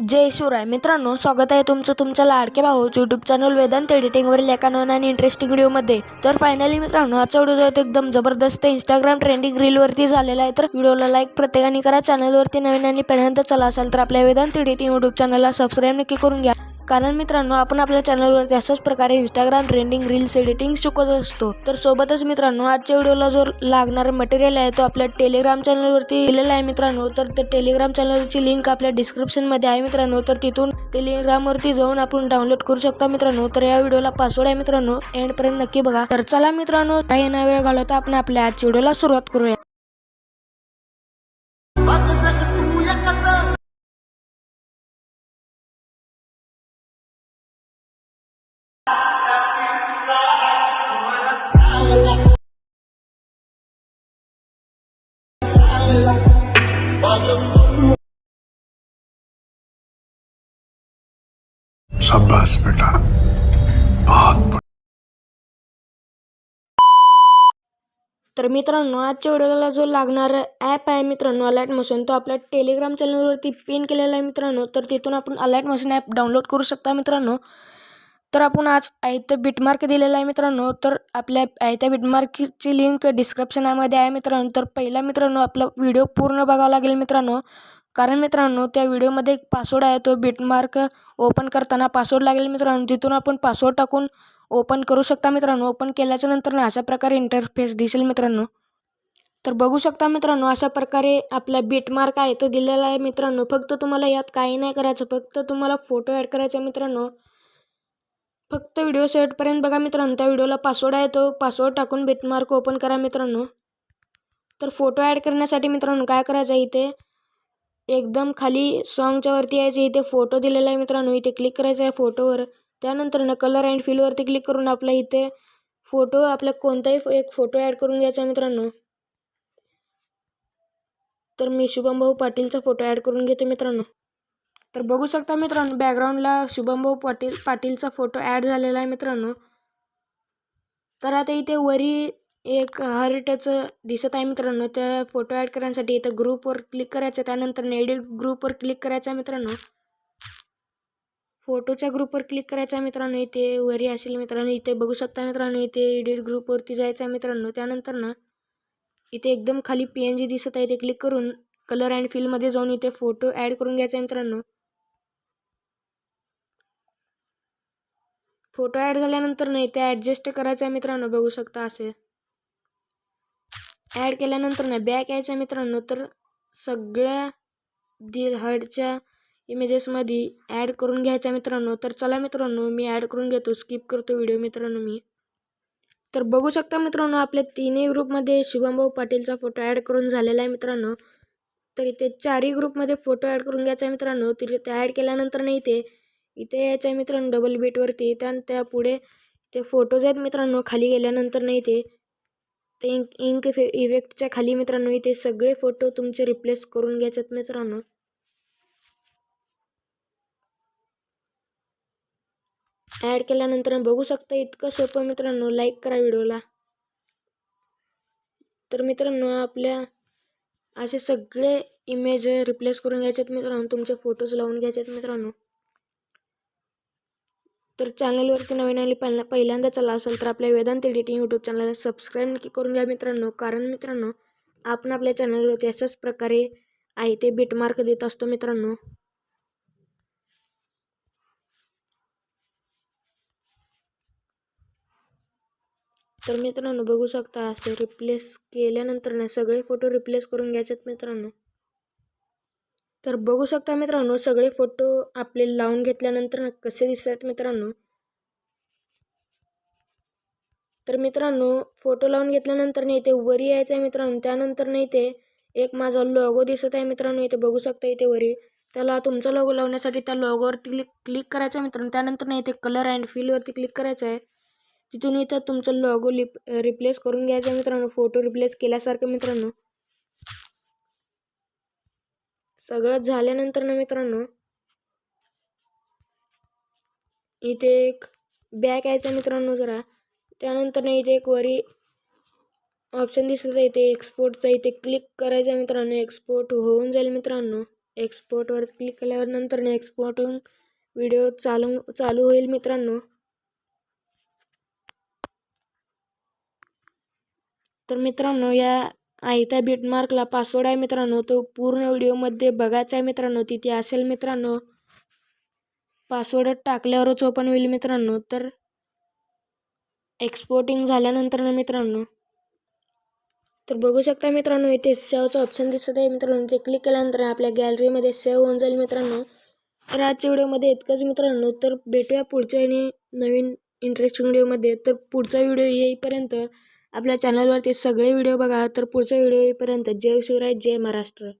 जय शिवराय. मित्रांनो स्वागत आहे तुमचं तुमच्या लाडक्या भाऊ यूट्यूब चॅनल वेदांत एडिटिंगवरील एका नवीन आणि इंटरेस्टिंग व्हिडिओमध्ये तर फायनली मित्रांनो आजचा व्हिडिओ जो आहे तो एकदम जबरदस्त इंस्टाग्राम ट्रेंडिंग रीलवरती झालेला आहे. तर व्हिडिओला लाईक प्रत्येकाने करा. चॅनलवरती नवीन आणि पहिल्यांदा चला असाल तर आपल्या वेदांत एडिटिंग यूट्यूब चॅनलला सबस्क्राईब नक्की करून घ्या. कारण मित्रांनो आपण आपल्या चॅनलवरती अशाच प्रकारे इंस्टाग्राम ट्रेंडिंग रील्स एडिटिंग शिकवत असतो. तर सोबतच मित्रांनो आजच्या व्हिडिओला जो लागणारा मटेरियल आहे तो आपल्या टेलिग्राम चॅनलवरती दिलेला आहे मित्रांनो. तर ते टेलिग्राम चॅनलची लिंक आपल्या डिस्क्रिप्शनमध्ये आहे मित्रांनो. तर तिथून टेलिग्रामवरती जाऊन आपण डाउनलोड करू शकता मित्रांनो. तर या व्हिडिओला पासवर्ड आहे मित्रांनो. एंडपर्यंत नक्की बघा. तर चला मित्रांनो काही ना वेळ घालवता आपण आपल्या आजच्या व्हिडिओला सुरुवात करूया. शाबाश बेटा। बहुत तर मित्रांनो आजच्या व्हिडिओला जो लागणारा ॲप आहे मित्रांनो अलाईट मशीन तो आपल्या टेलिग्राम चॅनलवरती पिन केलेला आहे मित्रांनो. तर तिथून आपण अलाइट मशीन ॲप डाउनलोड करू शकता मित्रांनो. तर आपण आज आयत्या बिटमार्क दिलेला आहे मित्रांनो. तर आपल्या आयत्या बिटमार्कची लिंक डिस्क्रिप्शनामध्ये आहे मित्रांनो. तर पहिला मित्रांनो आपला व्हिडिओ पूर्ण बघावा लागेल मित्रांनो. कारण मित्रांनो त्या व्हिडिओमध्ये एक पासवर्ड आहे तो बिटमार्क ओपन करताना पासवर्ड लागेल मित्रांनो. तिथून आपण पासवर्ड टाकून ओपन करू शकता मित्रांनो. ओपन केल्याच्यानंतर अशा प्रकारे इंटरफेस दिसेल मित्रांनो. तर बघू शकता मित्रांनो अशा प्रकारे आपला बिटमार्क आहे तो दिलेला आहे मित्रांनो. फक्त तुम्हाला यात काही नाही करायचं. फक्त तुम्हाला फोटो ॲड करायचा मित्रांनो. फक्त व्हिडिओ शेवटपर्यंत बघा मित्रांनो. त्या व्हिडिओला पासवर्ड आहे तो. पासवर्ड टाकून बिटमार्क ओपन करा मित्रांनो. तर फोटो ॲड करण्यासाठी मित्रांनो काय करायचं आहे इथे? एकदम खाली सॉन्गच्या वरती यायचं इथे फोटो दिलेला आहे मित्रांनो. इथे क्लिक करायचं आहे फोटोवर त्यानंतरनं कलर अँड फिलवरती क्लिक करून आपला इथे फोटो आपल्या कोणताही एक फोटो ॲड करून घ्यायचा आहे मित्रांनो. तर मी शुभम भाऊ पाटीलचा फोटो ॲड करून घेतो मित्रांनो. तर बघू शकता मित्रांनो बॅकग्राऊंडला शुभमभाऊ पाटील पाटीलचा फोटो ॲड झालेला आहे मित्रांनो. तर आता इथे वरी एक हार्टचं दिसत आहे मित्रांनो. त्या फोटो ॲड करण्यासाठी इथं ग्रुपवर क्लिक करायचं त्यानंतर एडिट ग्रुपवर क्लिक करायचं आहे मित्रांनो. फोटोच्या ग्रुपवर क्लिक करायचं आहे मित्रांनो. इथे वरी असेल मित्रांनो. इथे बघू शकता मित्रांनो इथे एडिट ग्रुपवरती जायचं आहे मित्रांनो. त्यानंतर ना इथे एकदम खाली पी एन जी दिसत आहे. ते क्लिक करून कलर अँड फिलमध्ये जाऊन इथे फोटो ॲड करून घ्यायचा आहे मित्रांनो. फोटो ॲड झाल्यानंतर नाही ते ॲडजस्ट करायचं आहे मित्रांनो बघू शकता असे. ॲड केल्यानंतर ना बॅक यायचं आहे मित्रांनो तर सगळ्या दिल हर्टच्या इमेजेसमध्ये ॲड करून घ्यायचा मित्रांनो. तर चला मित्रांनो मी ॲड करून घेतो स्किप करतो व्हिडिओ मित्रांनो मी. तर बघू शकता मित्रांनो आपल्या तिन्ही ग्रुपमध्ये शुभमभाऊ पाटीलचा फोटो ॲड करून झालेला आहे मित्रांनो. तर इथे चारही ग्रुपमध्ये फोटो ॲड करून घ्यायचा आहे मित्रांनो तर इथे ॲड केल्यानंतर नाही ते इथे यायचं मित्रांनो डबल बीटवरती त्या त्या पुढे ते फोटोज आहेत मित्रांनो खाली गेल्यानंतर नाही ते ते इंक इंक इफे इफेक्टच्या खाली मित्रांनो इथे सगळे फोटो तुमचे रिप्लेस करून घ्यायचे मित्रांनो. ॲड केल्यानंतर बघू शकता इतकं सोपं मित्रांनो लाईक करा व्हिडिओला. तर मित्रांनो आपल्या असे सगळे इमेज रिप्लेस करून घ्यायचे आहेत मित्रांनो तुमचे फोटोज लावून घ्यायचे आहेत मित्रांनो. तर चॅनलवरती नवीन आली पहिल्या पहिल्यांदा चला असेल तर आपल्या वेदांत एडिटिंग यूट्यूब चॅनलला सबस्क्राईब नक्की करून घ्या मित्रांनो. कारण मित्रांनो आपण आपल्या चॅनलवरती अशाच प्रकारे आहे ते बिटमार्क देत असतो मित्रांनो. तर मित्रांनो बघू शकता असे रिप्लेस केल्यानंतर ना सगळे फोटो रिप्लेस करून घ्यायचे मित्रांनो. तर बघू शकता मित्रांनो सगळे फोटो आपले लावून घेतल्यानंतर ना कसे दिसतात मित्रांनो. तर मित्रांनो फोटो लावून घेतल्यानंतर नाही इथे वरी यायचं आहे मित्रांनो. त्यानंतर नाही ते एक माझा लॉगो दिसत आहे मित्रांनो इथे बघू शकता इथे वरी. त्याला तुमचा लोगो लावण्यासाठी त्या लॉगोवरती क्लिक क्लिक करायचं आहे मित्रांनो. त्यानंतर नाही इथे कलर अँड फिलवरती क्लिक करायचं आहे तिथून इथं तुमचं लॉगो लिप रिप्लेस करून घ्यायचं आहे मित्रांनो. फोटो रिप्लेस केल्यासारखं मित्रांनो. सगळं झाल्यानंतर ना मित्रांनो इथे एक बॅक यायचं मित्रांनो जरा. त्यानंतर ना इथे एक वरी ऑप्शन दिसत आहे इथे एक्सपोर्टचा इथे क्लिक करायचं मित्रांनो एक्सपोर्ट होऊन जाईल मित्रांनो. एक्सपोर्टवर क्लिक केल्यावर नंतर एक्सपोर्टून व्हिडिओ चालू चालू होईल मित्रांनो. तर मित्रांनो या आयत्या बिटमार्कला पासवर्ड आहे मित्रांनो. तो पूर्ण व्हिडिओमध्ये बघायचा आहे मित्रांनो. तिथे असेल मित्रांनो. पासवर्ड टाकल्यावरच ओपन होईल मित्रांनो. तर एक्सपोर्टिंग झाल्यानंतर ना मित्रांनो. तर बघू शकता मित्रांनो इथे सेवचं ऑप्शन दिसत आहे मित्रांनो. ते क्लिक केल्यानंतर आपल्या गॅलरीमध्ये सेव्ह होऊन जाईल मित्रांनो. तर आजच्या व्हिडिओमध्ये इतकंच मित्रांनो. तर भेटूया पुढच्या आणि नवीन इंटरेस्टिंग व्हिडिओमध्ये तर पुढचा व्हिडिओ येईपर्यंत आपल्या चॅनलवरती सगळे व्हिडिओ बघा तर पुढचा व्हिडिओ येईपर्यंत जय शिवराय जय महाराष्ट्र.